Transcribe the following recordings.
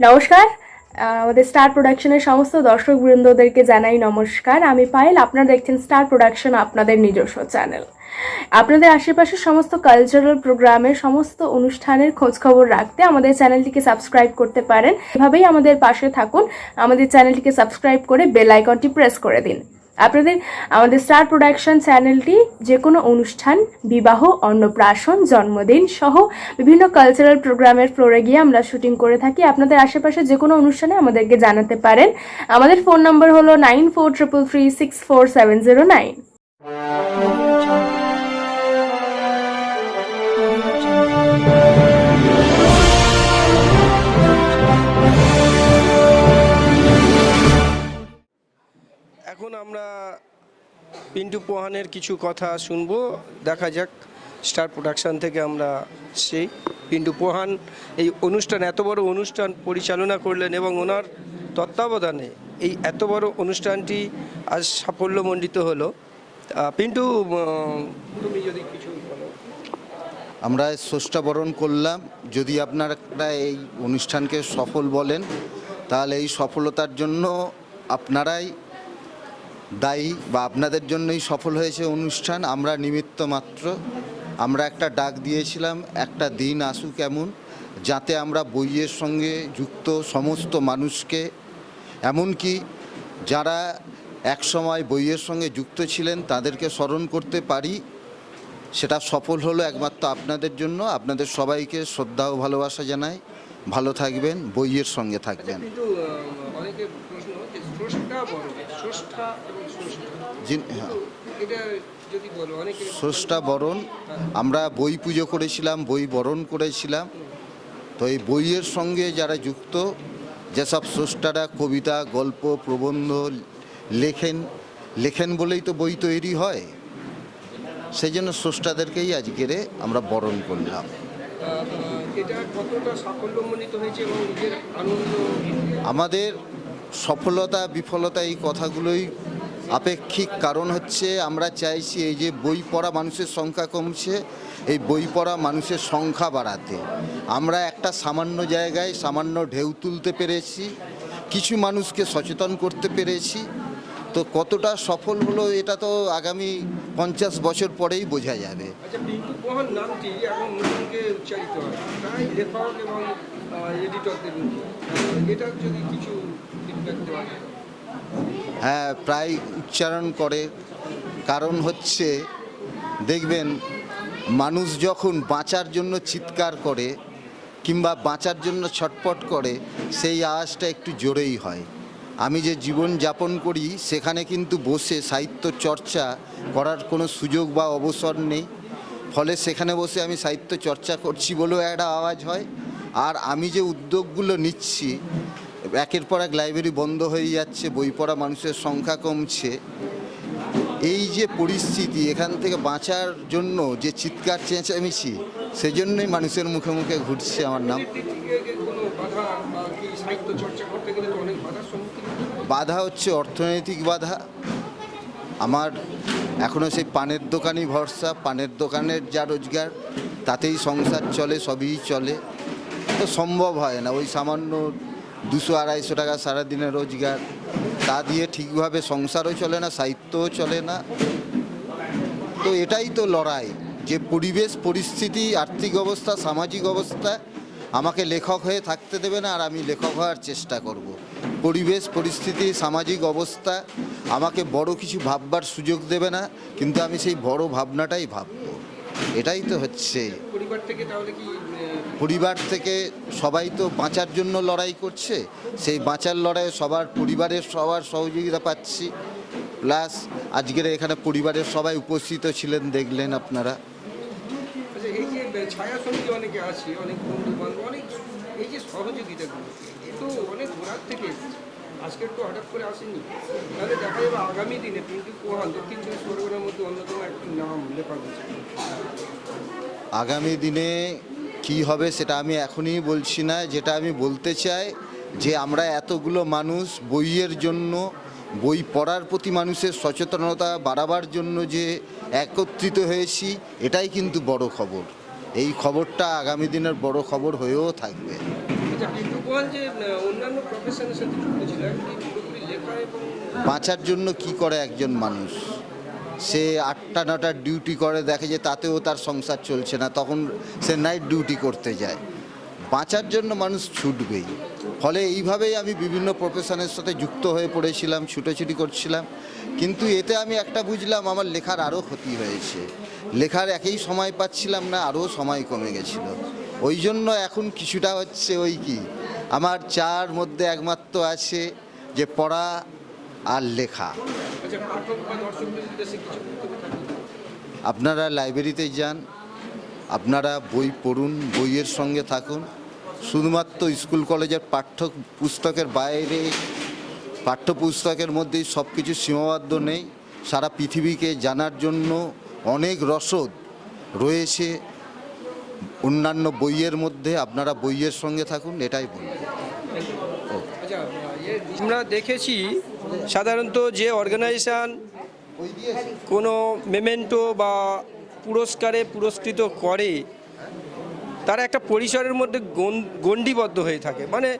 নমস্কার। আমাদের স্টার প্রোডাকশনের সমস্ত দর্শক বৃন্দদেরকে জানাই নমস্কার। আমি পায়েল, আপনারা দেখছেন স্টার প্রোডাকশন, আপনাদের নিজস্ব চ্যানেল। আপনাদের আশেপাশের সমস্ত কালচারাল প্রোগ্রামের সমস্ত অনুষ্ঠানের খোঁজখবর রাখতে আমাদের চ্যানেলটিকে সাবস্ক্রাইব করতে পারেন। এভাবেই আমাদের পাশে থাকুন। আমাদের চ্যানেলটিকে সাবস্ক্রাইব করে বেল আইকনটি প্রেস করে দিন। আপনাদের আমাদের স্টার প্রোডাকশন চ্যানেলটি যে কোনো অনুষ্ঠান, বিবাহ, অন্নপ্রাশন, জন্মদিন সহ বিভিন্ন কালচারাল প্রোগ্রামের ফ্লোরে গিয়ে আমরা শুটিং করে থাকি। আপনাদের আশেপাশে যে কোনো অনুষ্ঠানে আমাদেরকে জানাতে পারেন। আমাদের ফোন নম্বর হলো nine four triple three six four seven zero nine আমরা পিন্টু পোহানের কিছু কথা শুনব। দেখা যাক, স্টার প্রোডাকশন থেকে আমরা সেই পিন্টু পোহান। এই অনুষ্ঠান, এত বড় অনুষ্ঠান পরিচালনা করলেন এবং ওনার তত্ত্বাবধানে এই এত বড় অনুষ্ঠানটি আজ সাফল্যমণ্ডিত হলো। পিন্টু তুমি যদি কিছু আমরা স্রষ্টাবরণ করলাম। যদি আপনারা এই অনুষ্ঠানকে সফল বলেন, তাহলে এই সফলতার জন্য আপনারাই দায়ী বা আপনাদের জন্যই সফল হয়েছে অনুষ্ঠান, আমরা নিমিত্ত মাত্র। আমরা একটা ডাক দিয়েছিলাম, একটা দিন আসুক এমন, যাতে আমরা বইয়ের সঙ্গে যুক্ত সমস্ত মানুষকে। এমনকি যারা একসময় বইয়ের সঙ্গে যুক্ত ছিলেন, তাদেরকে স্মরণ করতে পারি। সেটা সফল হলো একমাত্র আপনাদের জন্য। আপনাদের সবাইকে শ্রদ্ধা ও ভালোবাসা জানাই। ভালো থাকবেন, বইয়ের সঙ্গে থাকবেন। অনেকে প্রশ্ন স্রষ্টা হ্যাঁ, স্রষ্টা বরণ। আমরা বই পুজো করেছিলাম বই বরণ করেছিলাম। তো এই বইয়ের সঙ্গে যারা যুক্ত যেসব স্রষ্টারা কবিতা গল্প প্রবন্ধ লেখেন লেখেন বলেই তো বই তৈরি হয়। সেই জন্য স্রষ্টাদেরকেই আজকের আমরা বরণ করলাম। আমাদের সফলতা, বিফলতা এই কথাগুলোই আপেক্ষিক কারণ হচ্ছে আমরা চাইছি এই যে বই পড়া মানুষের সংখ্যা কমছে, এই বই পড়া মানুষের সংখ্যা বাড়াতে। আমরা একটা সামান্য জায়গায় সামান্য ঢেউ তুলতে পেরেছি, কিছু মানুষকে সচেতন করতে পেরেছি। তো কতটা সফল হলো এটা তো আগামী পঞ্চাশ বছর পরেই বোঝা যাবে। আচ্ছা যদি কিছু হ্যাঁ প্রায় উচ্চারণ করে। কারণ হচ্ছে, দেখবেন, মানুষ যখন বাঁচার জন্য চিৎকার করে কিংবা বাঁচার জন্য ছটপট করে, সেই আওয়াজটা একটু জোরেই হয়। আমি যে জীবন যাপন করি, সেখানে কিন্তু বসে সাহিত্য চর্চা করার কোনো সুযোগ বা অবসর নেই। ফলে সেখানে বসে আমি সাহিত্য চর্চা করছি বলেও একটা আওয়াজ হয়। আর আমি যে উদ্যোগগুলো নিচ্ছি একের পর এক লাইব্রেরি বন্ধ হয়ে যাচ্ছে, বই পড়া মানুষের সংখ্যা কমছে। এই যে পরিস্থিতি, এখান থেকে বাঁচার জন্য যে চিৎকার চেঁচামেচি, সেজন্যই মানুষের মুখে মুখে ঘুরছে আমার নাম। বাধা হচ্ছে অর্থনৈতিক বাধা। আমার এখনও সেই পানের দোকানই ভরসা, পানের দোকানের যা রোজগার, তাতেই সংসার চলে, সবই চলে। তো সম্ভব হয় না, ওই সামান্য দুশো আড়াইশো টাকা সারাদিনের রোজগার। তা দিয়ে ঠিকভাবে সংসারও চলে না, সাহিত্যও চলে না। তো এটাই তো লড়াই। যে পরিবেশ, পরিস্থিতি, আর্থিক অবস্থা, সামাজিক অবস্থা আমাকে লেখক হয়ে থাকতে দেবে না, আর আমি লেখক হওয়ার চেষ্টা করব। পরিবেশ, পরিস্থিতি, সামাজিক অবস্থা আমাকে বড় কিছু ভাববার সুযোগ দেবে না, কিন্তু আমি সেই বড় ভাবনাটাই ভাববো। এটাই তো হচ্ছে। পরিবার থেকে সবাই তো বাঁচার জন্য লড়াই করছে। সেই বাঁচার লড়াইয়ে সবার পরিবারের সবার সহযোগিতা পাচ্ছি। প্লাস আজকের এখানে পরিবারের সবাই উপস্থিত ছিলেন দেখলেন আপনারা। আচ্ছা এই যে ছায়া সমিতি অনেকে আছে অনেক বন্ধু বান্ধব অনেক এই যে সহযোগিতাগুলো তো অনেক ঘোরার থেকে এসেছে। আজকে একটু হঠাৎ করে আসেনি। তাহলে দেখা যাবে আগামী দিনে পিন্টু পোহান দক্ষিণ চব্বিশ পরগনার মধ্যে অন্যতম একটি নাম লেখা হয়েছে। আগামী দিনে কি হবে সেটা আমি এখনই বলছি না যেটা আমি বলতে চাই যে আমরা এতগুলো মানুষ বইয়ের জন্য বই পড়ার প্রতি মানুষের সচেতনতা বাড়াবার জন্য যে একত্রিত হয়েছি এটাই কিন্তু বড় খবর। এই খবরটা আগামী দিনের বড় খবর হয়েও থাকবে। বাঁচার জন্য কি করে একজন মানুষ? সে আটটা নটার ডিউটি করে, দেখে যে তাতেও তার সংসার চলছে না, তখন সে নাইট ডিউটি করতে যায়। বাঁচার জন্য মানুষ ছুটবেই। ফলে এইভাবেই আমি বিভিন্ন প্রফেশনের সাথে যুক্ত হয়ে পড়েছিলাম, ছুটোছুটি করছিলাম। কিন্তু এতে আমি একটা বুঝলাম, আমার লেখার আরও ক্ষতি হয়েছে। লেখার একেই সময় পাচ্ছিলাম না আরও সময় কমে গেছিল। ওই জন্য এখন কিছুটা হচ্ছে ওই কি আমার চার মধ্যে একমাত্র আছে যে পড়া আর লেখা। আপনারা লাইব্রেরিতে যান, আপনারা বই পড়ুন, বইয়ের সঙ্গে থাকুন। শুধুমাত্র স্কুল কলেজের পাঠ্য পুস্তকের বাইরে, পাঠ্যপুস্তকের মধ্যেই সব কিছু সীমাবদ্ধ নেই। সারা পৃথিবীকে জানার জন্য অনেক রসদ রয়েছে। অন্যান্য বইয়ের মধ্যে আপনারা বইয়ের সঙ্গে থাকুন এটাই বলব। আচ্ছা ইয়ে, আমরা দেখেছি সাধারণত যে অর্গানাইজেশন কোনো মেমেন্টো বা পুরস্কারে পুরস্কৃত করে তারা একটা পরিসরের মধ্যে গণ্ডিবদ্ধ হয়ে থাকে। মানে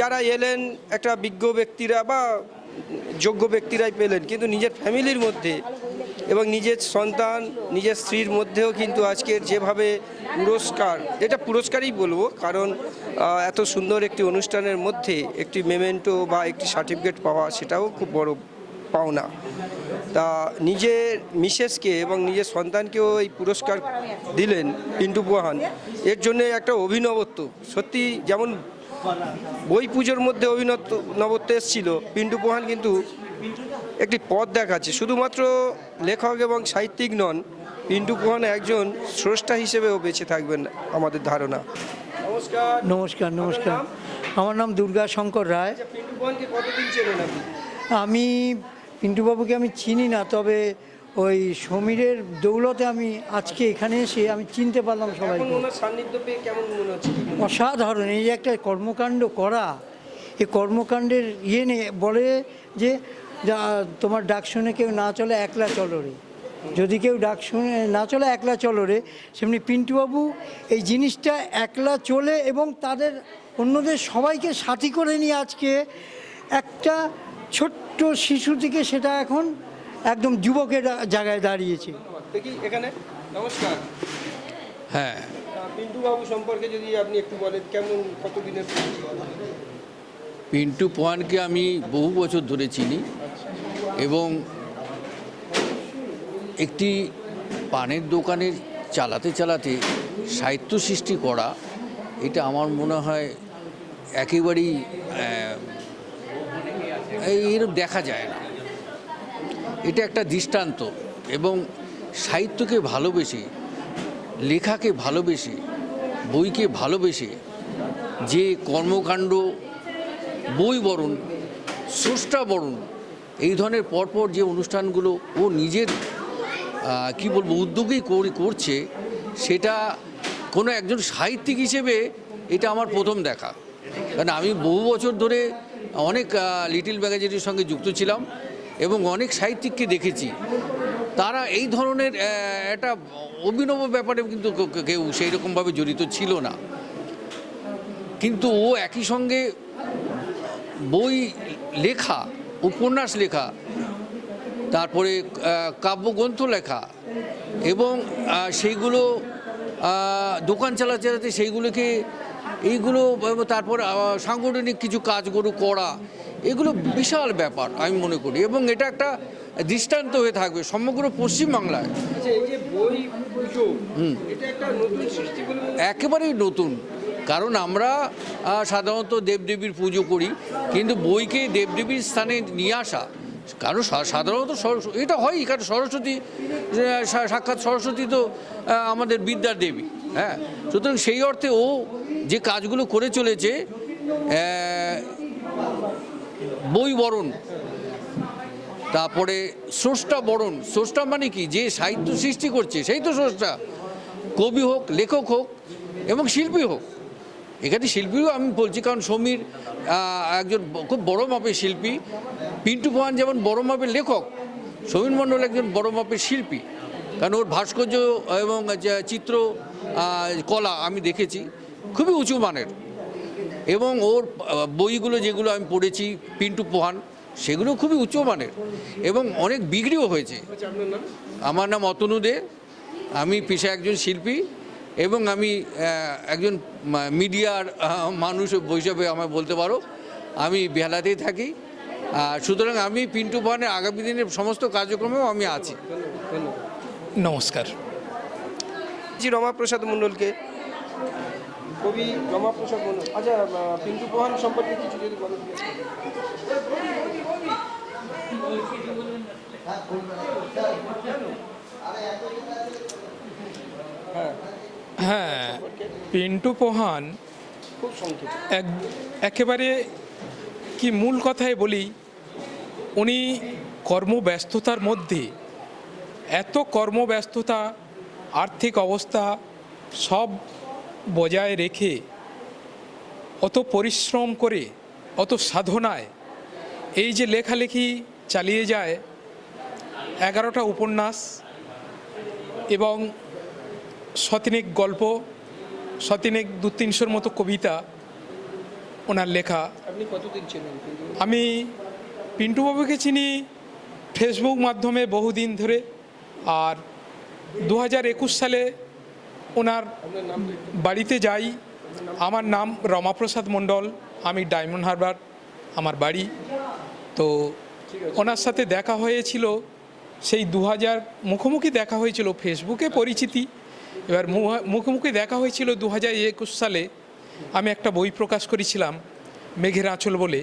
যারা এলেন একটা বিজ্ঞ ব্যক্তিরা বা যোগ্য ব্যক্তিরাই পেলেন কিন্তু নিজের ফ্যামিলির মধ্যে এবং নিজের সন্তান, নিজের স্ত্রীর মধ্যেও কিন্তু আজকের যেভাবে পুরস্কার, এটা পুরস্কারই বলব কারণ এত সুন্দর একটি অনুষ্ঠানের মধ্যে একটি মেমেন্টো বা একটি সার্টিফিকেট পাওয়া সেটাও খুব বড় পাওনা। তা নিজের মিসেসকে এবং নিজের সন্তানকেও এই পুরস্কার দিলেন পিন্টু পোহান এর জন্য একটা অভিনবত্ব, সত্যি যেমন বই পুজোর মধ্যে অভিনত্ব, নবত্ব এসেছিল, পিন্টু পোহান কিন্তু একটি পথ দেখাচ্ছে। শুধুমাত্র লেখক এবং সাহিত্যিক নন পিন্টু পোহান একজন স্রষ্টা হিসেবেও বেঁচে থাকবেন আমাদের ধারণা। নমস্কার। নমস্কার নমস্কার। আমার নাম দুর্গা শঙ্কর রায়। পিন্টু পোহানকে কতদিন চেনেন আপনি? আমি পিন্টুবাবুকে আমি চিনি না তবে ওই সমীরের দৌলতে আমি আজকে এখানে এসে আমি চিনতে পারলাম হচ্ছে? অসাধারণ এই যে একটা কর্মকাণ্ড করা এই কর্মকাণ্ডের ইয়ে নিয়ে বলে যা তোমার ডাক শুনে কেউ না চলে একলা চলো রে। যদি কেউ ডাক শুনে না চলে একলা চলো রে। সেমনি পিন্টুবাবু এই জিনিসটা একলা চলে এবং তাদের অন্যদের সবাইকে সাথী করে নিয়ে আজকে একটা ছোট্ট শিশু থেকে সেটা এখন একদম যুবকের জায়গায় দাঁড়িয়েছে। এখানে নমস্কার। হ্যাঁ। পিন্টু বাবু সম্পর্কে যদি আপনি একটু বলেন কেমন কতদিনের? পিন্টু পোয়ানকে আমি বহু বছর ধরে চিনি। এবং একটি পানের দোকানের চালাতে চালাতে সাহিত্য সৃষ্টি করা, এটা আমার মনে হয় একেবারেই এরকম দেখা যায় না। এটা একটা দৃষ্টান্ত এবং সাহিত্যকে ভালোবেসে, লেখাকে ভালোবেসে, বইকে ভালোবেসে যে কর্মকাণ্ড, বই বরণ, স্রষ্টা বরণ এই ধরনের পরপর যে অনুষ্ঠানগুলো ও নিজের কি বলব, উদ্যোগেই করে- করছে, সেটা কোনো একজন সাহিত্যিক হিসেবে এটা আমার প্রথম দেখা। কারণ আমি বহু বছর ধরে অনেক লিটিল ম্যাগাজিনের সঙ্গে যুক্ত ছিলাম এবং অনেক সাহিত্যিককে দেখেছি। তারা এই ধরনের একটা অভিনব ব্যাপারে কিন্তু কেউ সেই রকমভাবে জড়িত ছিল না। কিন্তু ও একই সঙ্গে বই লেখা উপন্যাস লেখা তারপরে কাব্যগ্রন্থ লেখা এবং সেইগুলো দোকান চালাতে চালাতে সেইগুলোকে এইগুলো তারপর সাংগঠনিক কিছু কাজগুলো করা এগুলো বিশাল ব্যাপার আমি মনে করি এবং এটা একটা দৃষ্টান্ত হয়ে থাকবে সমগ্র পশ্চিমবাংলায়। আচ্ছা একেবারেই নতুন। কারণ আমরা সাধারণত দেবদেবীর পুজো করি, কিন্তু বইকে দেবদেবীর স্থানে নিয়ে আসা, কারণ সাধারণত এটা হয়ই, কারণ সরস্বতী সাক্ষাৎ সরস্বতী তো আমাদের বিদ্যার দেবী হ্যাঁ? সুতরাং সেই অর্থে ও যে কাজগুলো করে চলেছে বই বরণ, তারপরে স্রষ্টা বরণ, স্রষ্টা মানে কি? যে সাহিত্য সৃষ্টি করছে, সেই তো স্রষ্টা, কবি হোক, লেখক হোক, এবং শিল্পী হোক। এখানে শিল্পীও আমি বলছি কারণ সমীর একজন খুব বড় মাপের শিল্পী। পিন্টু পোহান যেমন বড় মাপের লেখক সমীর মণ্ডল একজন বড় মাপের শিল্পী। কারণ ওর ভাস্কর্য এবং চিত্র কলা আমি দেখেছি খুবই উঁচু মানের। এবং ওর বইগুলো যেগুলো আমি পড়েছি পিন্টু পোহান সেগুলো খুবই উচ্চ মানের। এবং অনেক বিক্রিও হয়েছে। আমার নাম অতনু দে। আমি পেশা একজন শিল্পী। এবং আমি একজন মিডিয়ার মানুষ হিসাবে আমার বলতে পারো আমি বেহালাতেই থাকি। সুতরাং আমি পিন্টু পোহানের আগামী দিনের সমস্ত কার্যক্রমেও আমি আছি। নমস্কার। জি রমাপ্রসাদ মণ্ডলকে। কবি রমাপ্রসাদ মণ্ডল। আচ্ছা পিন্টু পোহান সম্পর্কে কিছু যদি বলেন হ্যাঁ। পিন্টু পোহান খুব এক একেবারে কি মূল কথায় বলি উনি কর্মব্যস্ততার মধ্যে এত কর্মব্যস্ততা আর্থিক অবস্থা সব বজায় রেখে অত পরিশ্রম করে অত সাধনায় এই যে লেখালেখি চালিয়ে যায় এগারোটা উপন্যাস এবং শতিনিক গল্প শতিনিক দু তিনশোর মতো কবিতা ওনার লেখা। আমি পিন্টুবাবুকে চিনি ফেসবুক মাধ্যমে বহুদিন ধরে আর দু হাজার একুশ সালে ওনার বাড়িতে যাই। আমার নাম রমাপ্রসাদ মণ্ডল আমি ডায়মন্ড হারবার আমার বাড়ি। তো ওনার সাথে দেখা হয়েছিল সেই দু হাজার মুখোমুখি দেখা হয়েছিল ফেসবুকে পরিচিতি। এবার মুখোমুখি দেখা হয়েছিল দু হাজার একুশ সালে। আমি একটা বই প্রকাশ করেছিলাম মেঘের আঁচল বলে।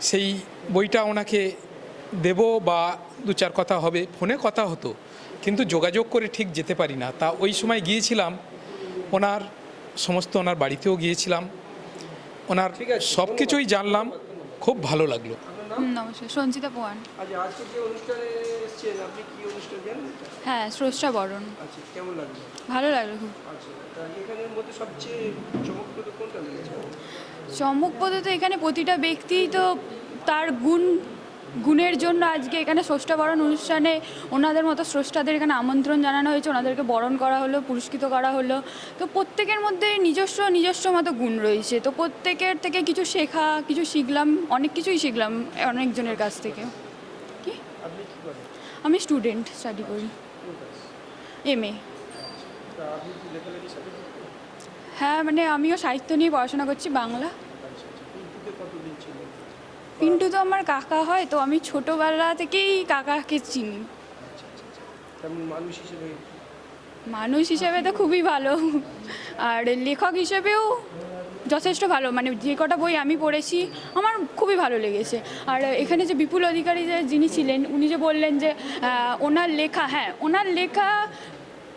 সেই বইটা ওনাকে দেব বা দু চার কথা হবে ফোনে কথা হতো। কিন্তু যোগাযোগ করে ঠিক যেতে পারি না। তা ওই সময় গিয়েছিলাম ওনার সমস্ত ওনার বাড়িতেও গিয়েছিলাম। ওনার সব কিছুই জানলাম খুব ভালো লাগল। নমস্কার সঞ্চিতা পোয়ান আচ্ছা আজকে যে অনুষ্ঠানে এসেছেন আপনি কি অনুষ্ঠান জানেন হ্যাঁ স্রষ্টা বরণ। আচ্ছা কেমন লাগল? ভালো লাগল খুব। আচ্ছা এখানের মধ্যে সবচেয়ে চমকপ্রদ কোনটা লেগেছে? চমকপদ তো এখানে প্রতিটা ব্যক্তি তো তার গুণ গুণের জন্য আজকে এখানে ষষ্ঠ বরণ অনুষ্ঠানে ওনাদের মতো স্রষ্টাদের এখানে আমন্ত্রণ জানানো হয়েছে ওনাদেরকে বরণ করা হলো পুরস্কৃত করা হলো। তো প্রত্যেকের মধ্যে নিজস্ব নিজস্ব মতো গুণ রয়েছে। তো প্রত্যেকের থেকে কিছু শেখা কিছু শিখলাম অনেক কিছুই শিখলাম অনেকজনের কাছ থেকে। কি? আমি স্টুডেন্ট স্টাডি করি। M A. হ্যাঁ মানে আমিও সাহিত্য নিয়ে পড়াশোনা করছি বাংলা। পিন্টু তো আমার কাকা হয় তো আমি ছোটোবেলা থেকেই কাকাকে চিনি। মানুষ হিসেবে? মানুষ হিসেবে তো খুবই ভালো আর লেখক হিসেবেও যথেষ্ট ভালো মানে যে কটা বই আমি পড়েছি আমার খুবই ভালো লেগেছে। আর এখানে যে বিপুল অধিকারী যে যিনি ছিলেন উনি যে বললেন যে ওনার লেখা হ্যাঁ ওনার লেখা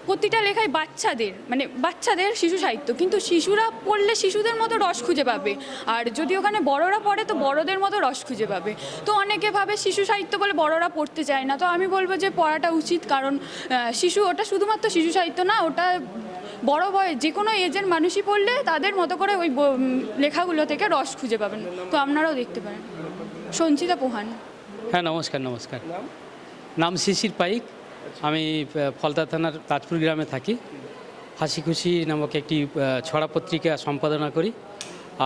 প্রতিটা লেখাই বাচ্চাদের মানে বাচ্চাদের শিশু সাহিত্য। কিন্তু শিশুরা পড়লে শিশুদের মতো রস খুঁজে পাবে। আর যদি ওখানে বড়রা পড়ে তো বড়দের মতো রস খুঁজে পাবে। তো অনেকে ভাবে শিশু সাহিত্য বলে বড়রা পড়তে চায় না। তো আমি বলব যে পড়াটা উচিত। কারণ শিশু ওটা শুধুমাত্র শিশু সাহিত্য না ওটা বড় বয়স যে কোনো এজের মানুষই পড়লে তাদের মতো করে ওই ব- লেখাগুলো থেকে রস খুঁজে পাবেন। তো আপনারাও দেখতে পারেন। সঞ্চিতা পোহান। হ্যাঁ নমস্কার নমস্কার। নাম শিশির পাইক। আমি ফলতা থানার তাজপুর গ্রামে থাকি। হাসি খুশি নামক একটি ছড়া পত্রিকা সম্পাদনা করি।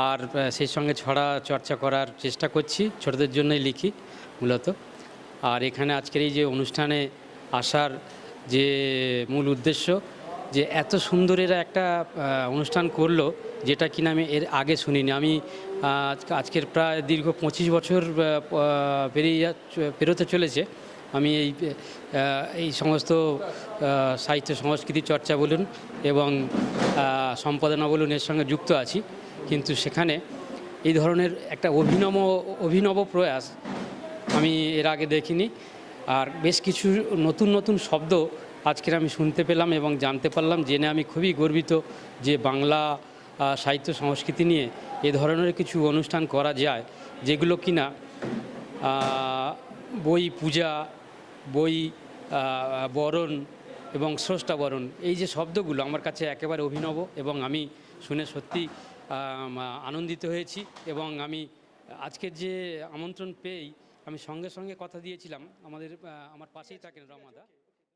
আর সেই সঙ্গে ছড়া চর্চা করার চেষ্টা করছি, ছোটদের জন্যই লিখি মূলত। আর এখানে আজকের এই যে অনুষ্ঠানে আসার যে মূল উদ্দেশ্য, যে এত সুন্দর এরা একটা অনুষ্ঠান করল, যেটা কিনা আমি এর আগে শুনিনি। আমি আজকের প্রায় দীর্ঘ পঁচিশ বছর পেরিয়ে পেরোতে চলেছে। আমি এই এই সমস্ত সাহিত্য সংস্কৃতি চর্চা বলুন এবং সম্পাদনা বলুন এর সঙ্গে যুক্ত আছি। কিন্তু সেখানে এই ধরনের একটা অভিনব অভিনব প্রয়াস আমি এর আগে দেখিনি। আর বেশ কিছু নতুন নতুন শব্দ আজকের আমি শুনতে পেলাম এবং জানতে পারলাম, জেনে আমি খুবই গর্বিত যে বাংলা সাহিত্য সংস্কৃতি নিয়ে এ ধরনের কিছু অনুষ্ঠান করা যায়, যেগুলো কিনা বই, পূজা বই বরণ এবং স্রষ্টা বরণ, এই যে শব্দগুলো আমার কাছে একেবারে অভিনব এবং আমি শুনে সত্যি আনন্দিত হয়েছি এবং আমি আজকের যে আমন্ত্রণ পেয়েই আমি সঙ্গে সঙ্গে কথা দিয়েছিলাম আমাদের আমার পাশেই থাকেন রমাদা।